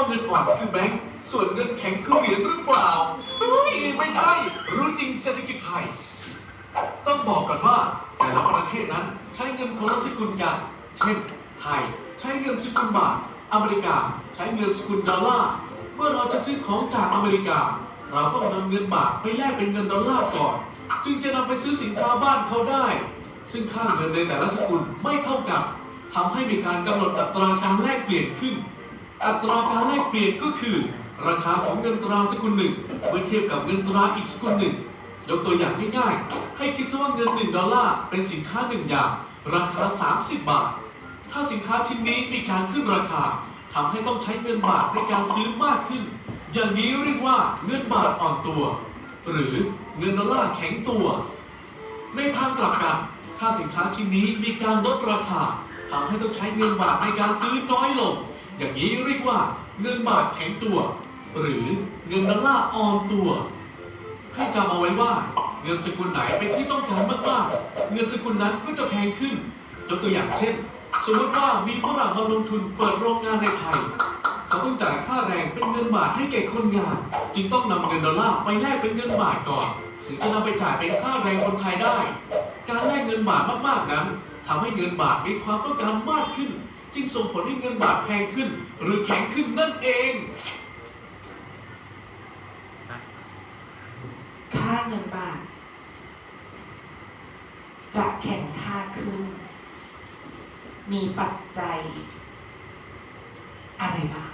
ว่าเงินอ่อนคือแบงก์ส่วนเงินแข็งคือเหรียญหรือเปล่าเฮ้ยไม่ใช่ รู้จริงเศรษฐกิจไทย ต้องบอกก่อนว่าแต่ละประเทศนั้นใช้เงินคนละสกุลกัน เช่น ไทยใช้เงินสกุลบาท อเมริกาใช้เงินสกุลดอลลาร์ เมื่อเราจะซื้อของจากอเมริกา เราต้องนำเงินบาทไปแลกเป็นเงินดอลลาร์ก่อน จึงจะนำไปซื้อสินค้าบ้านเขาได้ ซึ่งค่าเงินในแต่ละสกุลไม่เท่ากันทำให้มีการกำหนดอัตราการแลกเปลี่ยนขึ้น อัตราการแลกเปลี่ยนก็คือ ราคาของเงินตราสกุลหนึ่งเมื่อเทียบกับเงินตราอีกสกุลหนึ่งยกตัวอย่างง่ายๆ ให้คิดซะว่าเงิน 1 ดอลลาร์เป็นสินค้าหนึ่งอย่าง ราคา 30 บาท ถ้าสินค้าชิ้นนี้มีการขึ้นราคาทำให้ต้องใช้เงินบาทในการซื้อมากขึ้น อย่างนี้เรียกว่าเงินบาทอ่อนตัว หรือเงินดอลลาร์แข็งตัว ในทางกลับกัน ถ้าสินค้าชิ้นนี้มีการลดราคาทำให้ต้องใช้เงินบาทในการซื้อน้อยลง อย่างนี้เรียกว่าเงินบาทแข็งตัว หรือเงินดอลลาร์อ่อนตัว ให้จำเอาไว้ว่าเงินสกุลไหนเป็นที่ต้องการมากๆ เงินสกุลนั้นก็จะแพงขึ้นยกตัวอย่างเช่น สมมติว่ามีฝรั่งมาลงทุนเปิดโรงงานในไทย เขาต้องจ่ายค่าแรงเป็นเงินบาทให้แก่คนงาน จึงต้องนำเงินดอลลาร์ไปแลกเป็นเงินบาทก่อน ถึงจะนำไปจ่ายเป็นค่าแรงคนไทยได้ การแลกเงินบาทมากๆนั้นทำให้เงินบาทมีความต้องการมากขึ้น จึงส่งผลให้เงินบาทแพงขึ้น หรือแข็งขึ้นนั่นเองค่าเงินบาท จะแข็งค่าขึ้น มีปัจจัย อะไรบ้าง